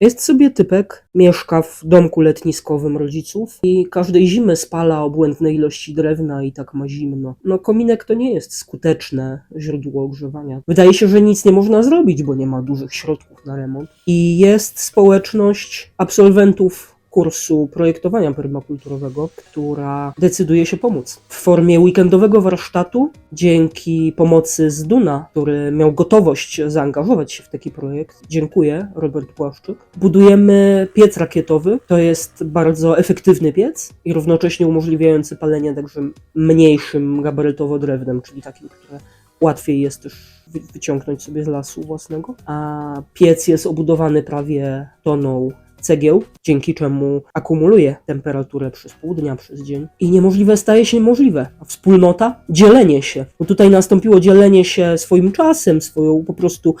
Jest sobie typek, mieszka w domku letniskowym rodziców i każdej zimy spala obłędne ilości drewna i tak ma zimno. No kominek to nie jest skuteczne źródło ogrzewania. Wydaje się, że nic nie można zrobić, bo nie ma dużych środków na remont. I jest społeczność absolwentów kursu projektowania permakulturowego, która decyduje się pomóc. W formie weekendowego warsztatu, dzięki pomocy z Duna, który miał gotowość zaangażować się w taki projekt, dziękuję, Robert Płaszczyk, budujemy piec rakietowy. To jest bardzo efektywny piec i równocześnie umożliwiający palenie także mniejszym gabarytowo drewnem, czyli takim, które łatwiej jest też wy- wyciągnąć sobie z lasu własnego. A piec jest obudowany prawie toną cegieł, dzięki czemu akumuluje temperaturę przez pół dnia, przez dzień. I niemożliwe staje się możliwe. A wspólnota? Dzielenie się. Bo tutaj nastąpiło dzielenie się swoim czasem, swoją po prostu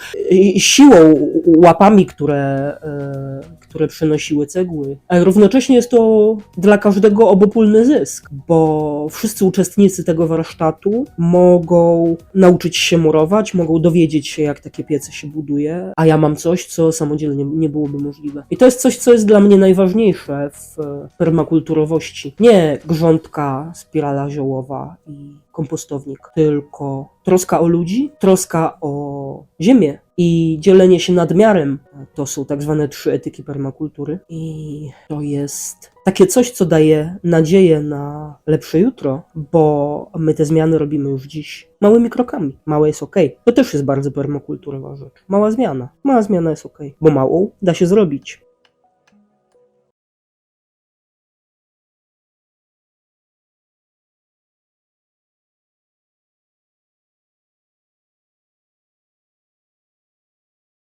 siłą, łapami, które, y, które przynosiły cegły. A równocześnie jest to dla każdego obopólny zysk, bo wszyscy uczestnicy tego warsztatu mogą nauczyć się murować, mogą dowiedzieć się, jak takie piece się buduje, a ja mam coś, co samodzielnie nie byłoby możliwe. I to jest coś, co jest dla mnie najważniejsze w permakulturowości. Nie grządka, spirala ziołowa i kompostownik, tylko troska o ludzi, troska o ziemię i dzielenie się nadmiarem. To są tak zwane trzy etyki permakultury i to jest takie coś, co daje nadzieję na lepsze jutro, bo my te zmiany robimy już dziś małymi krokami. Małe jest ok. To też jest bardzo permakulturowa rzecz. Mała zmiana. Mała zmiana jest ok, bo małą da się zrobić.